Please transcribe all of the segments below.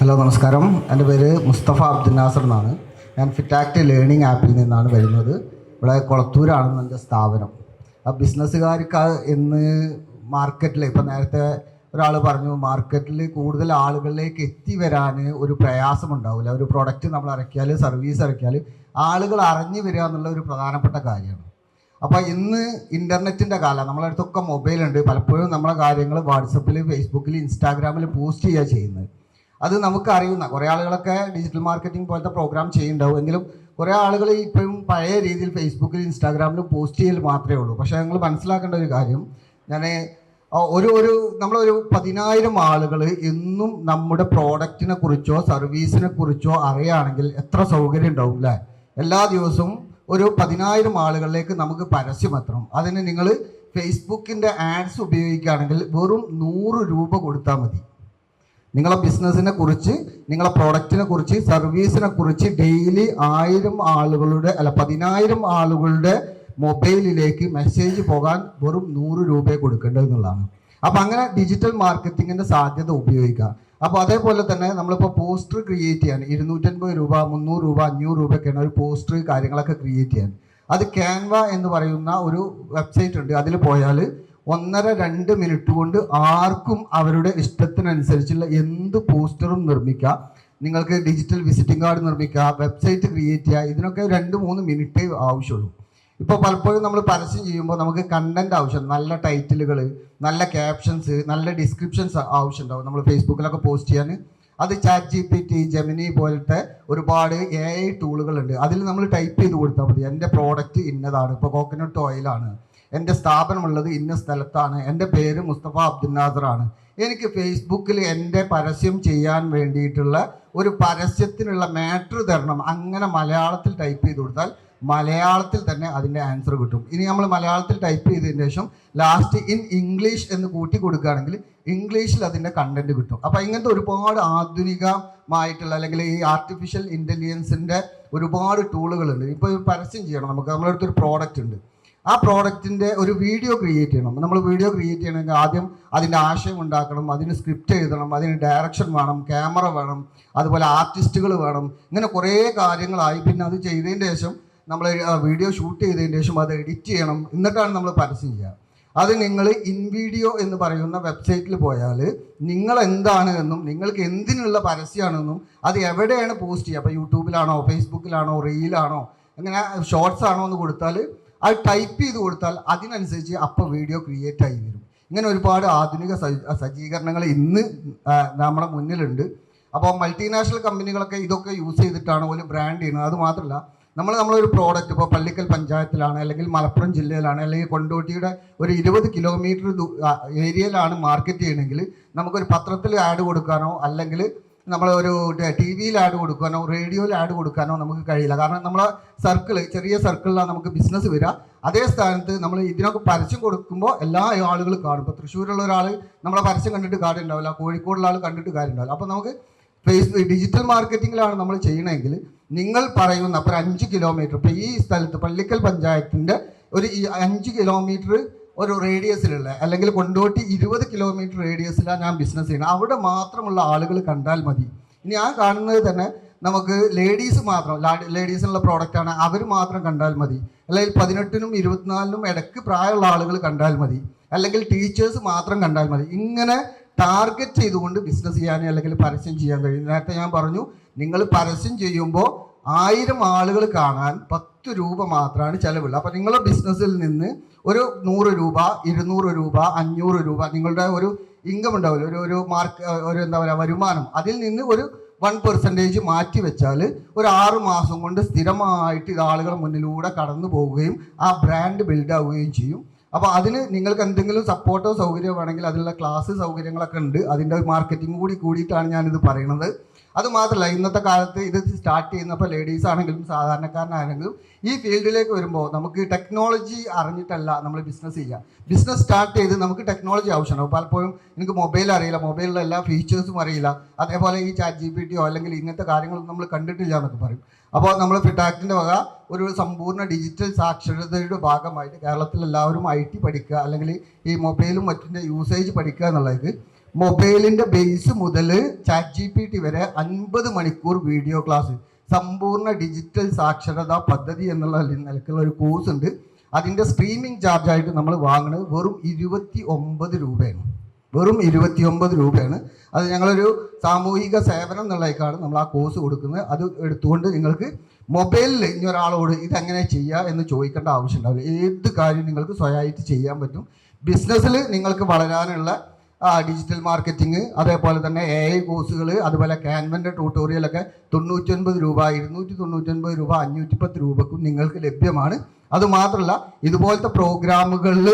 Hello നമസ്കാരം. എന്റെ പേര് മുസ്തഫ അബ്ദുൽ നാസർ എന്നാണ്. ഞാൻ ഫിറ്റാക്ട് ലേണിംഗ് ആപ്പിൽ നിന്നാണ് വരുന്നത്. ഇവിടെ കൊളത്തൂരാണെന്ന് എന്റെ സ്ഥാപനം. ആ ബിസിനസ്സുകാർക്ക് ഇന്ന് മാർക്കറ്റിൽ ഇപ്പം നേരത്തെ ഒരാൾ പറഞ്ഞു മാർക്കറ്റിൽ കൂടുതൽ ആളുകളിലേക്ക് എത്തിവരാൻ ഒരു പ്രയാസമുണ്ടാവില്ല ഒരു പ്രൊഡക്റ്റ് നമ്മൾ ഇറക്കിയാൽ സർവീസ് ഇറക്കിയാൽ ആളുകൾ അറിഞ്ഞു വരിക എന്നുള്ള ഒരു പ്രധാനപ്പെട്ട കാര്യമാണ്. അപ്പോൾ ഇന്ന് ഇന്റർനെറ്റിന്റെ കാലം നമ്മളടുത്തൊക്കെ മൊബൈലുണ്ട്. പലപ്പോഴും നമ്മളെ കാര്യങ്ങൾ വാട്സപ്പിൽ ഫേസ്ബുക്കിൽ ഇൻസ്റ്റാഗ്രാമിൽ പോസ്റ്റ് ചെയ്യുക ചെയ്യുന്നത്. അത് നമുക്ക് അറിയുന്ന കുറേ ആളുകളൊക്കെ ഡിജിറ്റൽ മാർക്കറ്റിംഗ് പോലത്തെ പ്രോഗ്രാം ചെയ്യുന്നുണ്ടാവും. എങ്കിലും കുറേ ആളുകൾ ഇപ്പോഴും പഴയ രീതിയിൽ ഫേസ്ബുക്കിൽ ഇൻസ്റ്റാഗ്രാമിലും പോസ്റ്റ് ചെയ്യൽ മാത്രമേ ഉള്ളൂ. പക്ഷേ ഞങ്ങൾ മനസ്സിലാക്കേണ്ട ഒരു കാര്യം ഞാൻ ഒരു ഒരു നമ്മളൊരു പതിനായിരം ആളുകൾ എന്നും നമ്മുടെ പ്രോഡക്റ്റിനെ കുറിച്ചോ സർവീസിനെ കുറിച്ചോ അറിയുകയാണെങ്കിൽ എത്ര സൗകര്യം ഉണ്ടാവും അല്ലേ എല്ലാ ദിവസവും ഒരു പതിനായിരം ആളുകളിലേക്ക് നമുക്ക് പരസ്യം എത്തണം. അതിന് നിങ്ങൾ ഫേസ്ബുക്കിന്റെ ആഡ്സ് ഉപയോഗിക്കുകയാണെങ്കിൽ വെറും നൂറ് രൂപ കൊടുത്താൽ മതി. നിങ്ങളെ ബിസിനസ്സിനെ കുറിച്ച് നിങ്ങളെ പ്രോഡക്റ്റിനെ കുറിച്ച് സർവീസിനെ കുറിച്ച് ഡെയിലി ആയിരം ആളുകളുടെ അല്ല പതിനായിരം ആളുകളുടെ മൊബൈലിലേക്ക് മെസ്സേജ് പോകാൻ വെറും നൂറ് രൂപയെ കൊടുക്കേണ്ടത് എന്നുള്ളതാണ്. അപ്പം അങ്ങനെ ഡിജിറ്റൽ മാർക്കറ്റിങ്ങിന്റെ സാധ്യത ഉപയോഗിക്കുക. അപ്പോൾ അതേപോലെ തന്നെ നമ്മളിപ്പോൾ പോസ്റ്റർ ക്രിയേറ്റ് ചെയ്യാൻ ഇരുന്നൂറ്റൻപത് രൂപ മുന്നൂറ് രൂപ അഞ്ഞൂറ് രൂപയൊക്കെയാണ് ഒരു പോസ്റ്റർ കാര്യങ്ങളൊക്കെ ക്രിയേറ്റ് ചെയ്യാൻ. അത് ക്യാൻവ എന്ന് പറയുന്ന ഒരു വെബ്സൈറ്റ് ഉണ്ട്. അതിൽ പോയാൽ ഒന്നര രണ്ട് മിനിറ്റ് കൊണ്ട് ആർക്കും അവരുടെ ഇഷ്ടത്തിനനുസരിച്ചുള്ള എന്ത് പോസ്റ്ററും നിർമ്മിക്കാം. നിങ്ങൾക്ക് ഡിജിറ്റൽ വിസിറ്റിംഗ് കാർഡ് നിർമ്മിക്കുക വെബ്സൈറ്റ് ക്രിയേറ്റ് ചെയ്യുക ഇതിനൊക്കെ രണ്ട് മൂന്ന് മിനിറ്റേ ആവശ്യമുള്ളൂ. ഇപ്പോൾ പലപ്പോഴും നമ്മൾ പരസ്യം ചെയ്യുമ്പോൾ നമുക്ക് കണ്ടന്റ് ആവശ്യം നല്ല ടൈറ്റിലുകൾ നല്ല ക്യാപ്ഷൻസ് നല്ല ഡിസ്ക്രിപ്ഷൻസ് ആവശ്യമുണ്ടാവും. നമ്മൾ ഫേസ്ബുക്കിലൊക്കെ പോസ്റ്റ് ചെയ്യാൻ അത് chat G P T Gemini പോലത്തെ ഒരുപാട് എ ഐ ടൂളുകളുണ്ട് അതിൽ നമ്മൾ ടൈപ്പ് ചെയ്ത് കൊടുത്താൽ മതി. എന്റെ പ്രോഡക്റ്റ് ഇന്നതാണ്. ഇപ്പോൾ കോക്കനട്ട് ഓയിലാണ് എന്റെ സ്ഥാപനമുള്ളത് ഇന്ന സ്ഥലത്താണ്. എന്റെ പേര് മുസ്തഫ അബ്ദുൽ നാസറാണ്. എനിക്ക് ഫേസ്ബുക്കിൽ എന്റെ പരസ്യം ചെയ്യാൻ വേണ്ടിയിട്ടുള്ള ഒരു പരസ്യത്തിനുള്ള മാറ്റർ തരണം അങ്ങനെ മലയാളത്തിൽ ടൈപ്പ് ചെയ്ത് കൊടുത്താൽ മലയാളത്തിൽ തന്നെ അതിന്റെ ആൻസർ കിട്ടും. ഇനി നമ്മൾ മലയാളത്തിൽ ടൈപ്പ് ചെയ്തതിന് ശേഷം ലാസ്റ്റ് ഇൻ ഇംഗ്ലീഷ് എന്ന് കൂട്ടി കൊടുക്കുകയാണെങ്കിൽ ഇംഗ്ലീഷിൽ അതിന്റെ കണ്ടന്റ് കിട്ടും. അപ്പോൾ ഇങ്ങനത്തെ ഒരുപാട് ആധുനികമായിട്ടുള്ള അല്ലെങ്കിൽ ഈ ആർട്ടിഫിഷ്യൽ ഇന്റലിജൻസിന്റെ ഒരുപാട് ടൂളുകളുണ്ട് ഇപ്പോൾ പരസ്യം ചെയ്യണം നമുക്ക്. നമ്മുടെ അടുത്തൊരു പ്രോഡക്റ്റ് ഉണ്ട്. ആ പ്രോഡക്റ്റിന്റെ ഒരു വീഡിയോ ക്രിയേറ്റ് ചെയ്യണം. നമ്മൾ വീഡിയോ ക്രിയേറ്റ് ചെയ്യണമെങ്കിൽ ആദ്യം അതിന്റെ ആശയം ഉണ്ടാക്കണം അതിന് സ്ക്രിപ്റ്റ് എഴുതണം അതിന് ഡയറക്ഷൻ വേണം ക്യാമറ വേണം അതുപോലെ ആർട്ടിസ്റ്റുകൾ വേണം. ഇങ്ങനെ കുറേ കാര്യങ്ങളായി. പിന്നെ അത് ചെയ്തതിന് ശേഷം നമ്മൾ വീഡിയോ ഷൂട്ട് ചെയ്തതിന് ശേഷം അത് എഡിറ്റ് ചെയ്യണം. എന്നിട്ടാണ് നമ്മൾ പരസ്യം ചെയ്യുക. അത് നിങ്ങൾ ഇൻവീഡിയോ എന്ന് പറയുന്ന വെബ്സൈറ്റിൽ പോയാൽ നിങ്ങൾ എന്താണ് എന്നും നിങ്ങൾക്ക് എന്തിനുള്ള പരസ്യമാണെന്നും അത് എവിടെയാണ് പോസ്റ്റ് ചെയ്യുക? അപ്പോൾ യൂട്യൂബിലാണോ ഫേസ്ബുക്കിലാണോ റീലാണോ അങ്ങനെ ഷോർട്സ് ആണോ എന്ന് കൊടുത്താൽ അത് ടൈപ്പ് ചെയ്ത് കൊടുത്താൽ അതിനനുസരിച്ച് അപ്പോൾ വീഡിയോ ക്രിയേറ്റ് ആയി വരും. ഇങ്ങനെ ഒരുപാട് ആധുനിക സജ്ജ- സജ്ജീകരണങ്ങൾ ഇന്ന് നമ്മുടെ മുന്നിലുണ്ട്. അപ്പോൾ മൾട്ടിനാഷണൽ കമ്പനികളൊക്കെ ഇതൊക്കെ യൂസ് ചെയ്തിട്ടാണ് ഒരു ബ്രാൻഡ് ചെയ്യുന്നത്. അത് മാത്രമല്ല നമ്മൾ നമ്മളൊരു പ്രോഡക്റ്റ് ഇപ്പോൾ പള്ളിക്കൽ പഞ്ചായത്തിലാണ് അല്ലെങ്കിൽ മലപ്പുറം ജില്ലയിലാണ് അല്ലെങ്കിൽ കൊണ്ടോട്ടിയുടെ ഒരു ഇരുപത് കിലോമീറ്റർ ഏരിയയിലാണ് മാർക്കറ്റ് ചെയ്യണമെങ്കിൽ നമുക്കൊരു പത്രത്തിൽ ആഡ് കൊടുക്കാനോ അല്ലെങ്കിൽ നമ്മൾ ഒരു ടി വിയിൽ ആഡ് കൊടുക്കാനോ റേഡിയോയിൽ ആഡ് കൊടുക്കാനോ നമുക്ക് കഴിയില്ല. കാരണം നമ്മളെ സർക്കിൾ ചെറിയ സർക്കിളിലാണ് നമുക്ക് ബിസിനസ് വരിക. അതേ സ്ഥാനത്ത് നമ്മൾ ഇതിനൊക്കെ പരസ്യം കൊടുക്കുമ്പോൾ എല്ലാ ആളുകളും കാണും. ഇപ്പോൾ തൃശ്ശൂരുള്ള ഒരാൾ നമ്മളെ പരസ്യം കണ്ടിട്ട് കാര്യം ഉണ്ടാവില്ല കോഴിക്കോടുള്ള ആൾ കണ്ടിട്ട് കാര്യം ഉണ്ടാവില്ല അപ്പോൾ നമുക്ക് ഫേസ് ഡിജിറ്റൽ മാർക്കറ്റിങ്ങിലാണ് നമ്മൾ ചെയ്യണമെങ്കിൽ നിങ്ങൾ പറയുന്ന അപ്പോൾ അഞ്ച് കിലോമീറ്റർ ഇപ്പോൾ ഈ സ്ഥലത്ത് പള്ളിക്കൽ പഞ്ചായത്തിന്റെ ഒരു അഞ്ച് കിലോമീറ്റർ ഒരു റേഡിയസിലുള്ള അല്ലെങ്കിൽ കൊണ്ടോട്ടി ഇരുപത് കിലോമീറ്റർ റേഡിയസിലാണ് ഞാൻ ബിസിനസ് ചെയ്യുന്നത്. അവിടെ മാത്രമുള്ള ആളുകൾ കണ്ടാൽ മതി. ഇനി ആ കാണുന്നത് തന്നെ നമുക്ക് ലേഡീസ് മാത്രം ലേഡീസിനുള്ള പ്രോഡക്റ്റാണ് അവർ മാത്രം കണ്ടാൽ മതി. അല്ലെങ്കിൽ പതിനെട്ടിനും ഇരുപത്തിനാലിനും ഇടയ്ക്ക് പ്രായമുള്ള ആളുകൾ കണ്ടാൽ മതി. അല്ലെങ്കിൽ ടീച്ചേഴ്സ് മാത്രം കണ്ടാൽ മതി. ഇങ്ങനെ ടാർഗറ്റ് ചെയ്തുകൊണ്ട് ബിസിനസ് ചെയ്യാൻ അല്ലെങ്കിൽ പരസ്യം ചെയ്യാൻ കഴിയും. നേരത്തെ ഞാൻ പറഞ്ഞു നിങ്ങൾ പരസ്യം ചെയ്യുമ്പോൾ ആയിരം ആളുകൾ കാണാൻ പത്ത് രൂപ മാത്രമാണ് ചിലവുള്ളത് അപ്പോൾ നിങ്ങളുടെ ബിസിനസ്സിൽ നിന്ന് ഒരു നൂറ് രൂപ ഇരുന്നൂറ് രൂപ അഞ്ഞൂറ് രൂപ നിങ്ങളുടെ ഒരു ഇൻകം ഉണ്ടാവില്ല? ഒരു ഒരു മാർക്ക് ഒരു എന്താ പറയുക വരുമാനം. അതിൽ നിന്ന് ഒരു വൺ പെർസെന്റേജ് മാറ്റി വെച്ചാൽ ഒരു ആറ് മാസം കൊണ്ട് സ്ഥിരമായിട്ട് ഇത് ആളുകളുടെ മുന്നിലൂടെ കടന്നു പോവുകയും ആ ബ്രാൻഡ് ബിൽഡ് ആവുകയും ചെയ്യും. അപ്പോൾ അതിന് നിങ്ങൾക്ക് എന്തെങ്കിലും സപ്പോർട്ടോ സൗകര്യമോ വേണമെങ്കിൽ അതിനുള്ള ക്ലാസ് സൗകര്യങ്ങളൊക്കെ ഉണ്ട്. അതിന്റെ മാർക്കറ്റിംഗ് കൂടി കൂടിയിട്ടാണ് ഞാനിത് പറയുന്നത് അത് മാത്രമല്ല ഇന്നത്തെ കാലത്ത് ഇത് സ്റ്റാർട്ട് ചെയ്യുന്നപ്പോൾ ലേഡീസ് ആണെങ്കിലും സാധാരണക്കാരനാണെങ്കിലും ഈ ഫീൽഡിലേക്ക് വരുമ്പോൾ നമുക്ക് ടെക്നോളജി അറിഞ്ഞിട്ടല്ല നമ്മൾ ബിസിനസ് ചെയ്യുക. ബിസിനസ് സ്റ്റാർട്ട് ചെയ്ത് നമുക്ക് ടെക്നോളജി ആവശ്യമാണ്. പലപ്പോഴും എനിക്ക് മൊബൈൽ അറിയില്ല മൊബൈലിലെ എല്ലാ ഫീച്ചേഴ്സും അറിയില്ല. അതേപോലെ ഈ ചാറ്റ് ജി പി ടിയോ അല്ലെങ്കിൽ ഇങ്ങനത്തെ കാര്യങ്ങളൊന്നും നമ്മൾ കണ്ടിട്ടില്ല എന്നൊക്കെ പറയും. അപ്പോൾ നമ്മൾ ഫിറ്റാക്റ്റിന്റെ വക ഒരു സമ്പൂർണ ഡിജിറ്റൽ സാക്ഷരതയുടെ ഭാഗമായിട്ട് കേരളത്തിൽ എല്ലാവരും ഐ ടി പഠിക്കുക അല്ലെങ്കിൽ ഈ മൊബൈലും മറ്റിന്റെ യൂസേജ് പഠിക്കുക എന്നുള്ളത് മൊബൈലിന്റെ ബേസ് മുതൽ ചാറ്റ് ജി പി ടി വരെ അൻപത് മണിക്കൂർ വീഡിയോ ക്ലാസ് സമ്പൂർണ ഡിജിറ്റൽ സാക്ഷരതാ പദ്ധതി എന്നുള്ള നിലക്കുള്ള ഒരു കോഴ്സ് ഉണ്ട്. അതിന്റെ സ്ട്രീമിംഗ് ചാർജായിട്ട് നമ്മൾ വാങ്ങുന്നത് വെറും ഇരുപത്തി ഒമ്പത് രൂപയാണ്. വെറും ഇരുപത്തി ഒമ്പത് രൂപയാണ്. അത് ഞങ്ങളൊരു സാമൂഹിക സേവനം എന്നുള്ളതിലേക്കാണ് നമ്മൾ ആ കോഴ്സ് കൊടുക്കുന്നത്. അത് എടുത്തുകൊണ്ട് നിങ്ങൾക്ക് മൊബൈലിൽ ഇനി ഒരാളോട് ഇതെങ്ങനെ ചെയ്യുക എന്ന് ചോദിക്കേണ്ട ആവശ്യമുണ്ടാവില്ല ഏത് കാര്യം നിങ്ങൾക്ക് സ്വയമായിട്ട് ചെയ്യാൻ പറ്റും. ബിസിനസ്സിൽ നിങ്ങൾക്ക് വളരാനുള്ള ഡിജിറ്റൽ മാർക്കറ്റിംഗ് അതേപോലെ തന്നെ എ ഐ കോഴ്സുകൾ അതുപോലെ ക്യാൻവന്റെ ട്യൂട്ടോറിയലൊക്കെ തൊണ്ണൂറ്റൊൻപത് രൂപ ഇരുന്നൂറ്റി തൊണ്ണൂറ്റൊൻപത് രൂപ അഞ്ഞൂറ്റി പത്ത് രൂപക്കും നിങ്ങൾക്ക് ലഭ്യമാണ്. അതുമാത്രമല്ല ഇതുപോലത്തെ പ്രോഗ്രാമുകളിൽ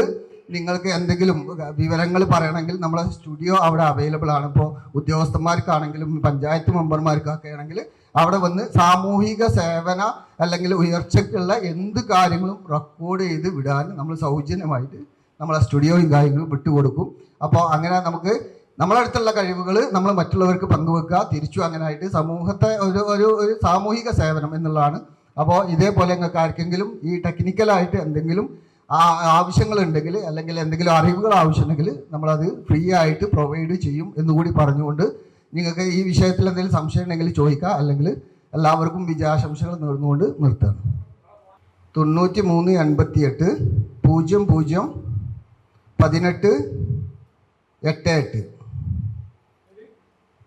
നിങ്ങൾക്ക് എന്തെങ്കിലും വിവരങ്ങൾ പറയണമെങ്കിൽ നമ്മളെ സ്റ്റുഡിയോ അവിടെ അവൈലബിൾ ആണ്. ഇപ്പോൾ ഉദ്യോഗസ്ഥന്മാർക്കാണെങ്കിലും പഞ്ചായത്ത് മെമ്പർമാർക്കൊക്കെ ആണെങ്കിൽ അവിടെ വന്ന് സാമൂഹിക സേവന അല്ലെങ്കിൽ ഉയർച്ചയ്ക്കുള്ള എന്ത് കാര്യങ്ങളും റെക്കോർഡ് ചെയ്ത് വിടാൻ നമ്മൾ സൗജന്യമായിട്ട് നമ്മളെ സ്റ്റുഡിയോയും കാര്യങ്ങളും വിട്ടുകൊടുക്കും. അപ്പോൾ അങ്ങനെ നമുക്ക് നമ്മളെ അടുത്തുള്ള കഴിവുകൾ നമ്മൾ മറ്റുള്ളവർക്ക് പങ്കുവെക്കുക. തിരിച്ചു അങ്ങനെ ആയിട്ട് സമൂഹത്തെ ഒരു ഒരു ഒരു സാമൂഹിക സേവനം എന്നുള്ളതാണ്. അപ്പോൾ ഇതേപോലെ നിങ്ങൾക്ക് ആർക്കെങ്കിലും ഈ ടെക്നിക്കലായിട്ട് എന്തെങ്കിലും ആ- ആവശ്യങ്ങളുണ്ടെങ്കിൽ അല്ലെങ്കിൽ എന്തെങ്കിലും അറിവുകൾ ആവശ്യമുണ്ടെങ്കിൽ നമ്മളത് ഫ്രീ ആയിട്ട് പ്രൊവൈഡ് ചെയ്യും എന്നുകൂടി പറഞ്ഞുകൊണ്ട് നിങ്ങൾക്ക് ഈ വിഷയത്തിൽ എന്തെങ്കിലും സംശയം ഉണ്ടെങ്കിൽ ചോദിക്കുക. അല്ലെങ്കിൽ എല്ലാവർക്കും വിജയാശംസകൾ നേർന്നുകൊണ്ട് നിർത്തുകയാണ് തൊണ്ണൂറ്റി മൂന്ന് എൺപത്തി എട്ട് പൂജ്യം പൂജ്യം പതിനെട്ട് എട്ട് എട്ട്.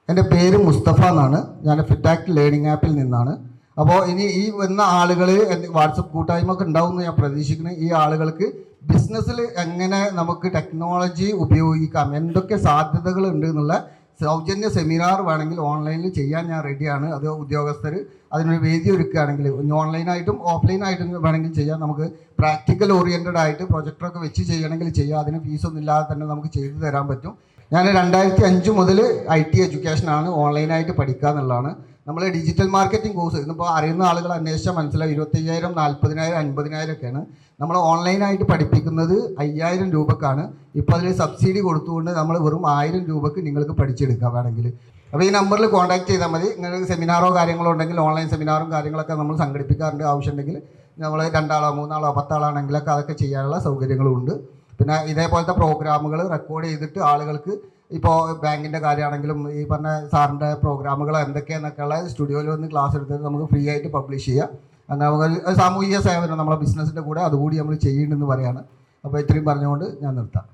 എന്റെ പേര് മുസ്തഫ എന്നാണ്. ഞാൻ ഫിറ്റാക്ട് ലേണിംഗ് ആപ്പിൽ നിന്നാണ്. അപ്പോൾ ഇനി ഈ വന്ന ആളുകൾ വാട്സപ്പ് കൂട്ടായ്മ ഒക്കെ ഉണ്ടാവും എന്ന് ഞാൻ പ്രതീക്ഷിക്കുന്നു. ഈ ആളുകൾക്ക് ബിസിനസ്സിൽ എങ്ങനെ നമുക്ക് ടെക്നോളജി ഉപയോഗിക്കാം എന്തൊക്കെ സാധ്യതകൾ ഉണ്ട് എന്നുള്ള സൗജന്യ സെമിനാർ വേണമെങ്കിൽ ഓൺലൈനിൽ ചെയ്യാൻ ഞാൻ റെഡിയാണ്. അത് ഉദ്യോഗസ്ഥർ അതിനൊരു വേദി ഒരുക്കുകയാണെങ്കിൽ ഓൺലൈനായിട്ടും ഓഫ്ലൈനായിട്ടും വേണമെങ്കിൽ ചെയ്യാം. നമുക്ക് പ്രാക്ടിക്കൽ ഓറിയന്റഡ് ആയിട്ട് പ്രൊജക്ടറൊക്കെ വെച്ച് ചെയ്യണമെങ്കിൽ ചെയ്യാം. അതിന് ഫീസൊന്നും ഇല്ലാതെ തന്നെ നമുക്ക് ചെയ്തു തരാൻ പറ്റും. ഞാൻ രണ്ടായിരത്തി അഞ്ച് മുതൽ ഐ ടി എഡ്യൂക്കേഷനാണ് ഓൺലൈനായിട്ട് പഠിക്കുക എന്നുള്ളതാണ്. നമ്മൾ ഡിജിറ്റൽ മാർക്കറ്റിംഗ് കോഴ്സ് ഇന്നിപ്പോൾ അറിയുന്ന ആളുകൾ അന്വേഷിച്ചാൽ മനസ്സിലാവും. ഇരുപത്തയ്യായിരം നാൽപ്പതിനായിരം അൻപതിനായിരം ഒക്കെയാണ് നമ്മൾ ഓൺലൈനായിട്ട് പഠിപ്പിക്കുന്നത് അയ്യായിരം രൂപക്കാണ്. ഇപ്പോൾ അതിൽ സബ്സിഡി കൊടുത്തുകൊണ്ട് നമ്മൾ വെറും ആയിരം രൂപക്ക് നിങ്ങൾക്ക് പഠിച്ചെടുക്കാം വേണമെങ്കിൽ അപ്പോൾ ഈ നമ്പറിൽ കോൺടാക്ട് ചെയ്താൽ മതി. നിങ്ങൾക്ക് സെമിനാറോ കാര്യങ്ങളോ ഉണ്ടെങ്കിൽ ഓൺലൈൻ സെമിനാറും കാര്യങ്ങളൊക്കെ നമ്മൾ സംഘടിപ്പിക്കാറുണ്ട്. ആവശ്യമുണ്ടെങ്കിൽ നമ്മൾ രണ്ടാളോ മൂന്നാളോ പത്താളാണെങ്കിലൊക്കെ അതൊക്കെ ചെയ്യാനുള്ള സൗകര്യങ്ങളും ഉണ്ട്. പിന്നെ ഇതേപോലത്തെ പ്രോഗ്രാമുകൾ റെക്കോർഡ് ചെയ്തിട്ട് ആളുകൾക്ക് ഇപ്പോൾ ബാങ്കിന്റെ കാര്യമാണെങ്കിലും ഈ പറഞ്ഞ സാറിന്റെ പ്രോഗ്രാമുകൾ എന്തൊക്കെയാണെന്നൊക്കെയുള്ള സ്റ്റുഡിയോയിൽ വന്ന് ക്ലാസ് എടുത്തിട്ട് നമുക്ക് ഫ്രീ ആയിട്ട് പബ്ലിഷ് ചെയ്യാം. അങ്ങനെ നമുക്ക് സാമൂഹിക സേവനം നമ്മളെ ബിസിനസ്സിന്റെ കൂടെ അതുകൂടി നമ്മൾ ചെയ്യുന്നുണ്ടെന്ന് പറയാണ്. അപ്പോൾ ഇത്രയും പറഞ്ഞുകൊണ്ട് ഞാൻ നിർത്താം.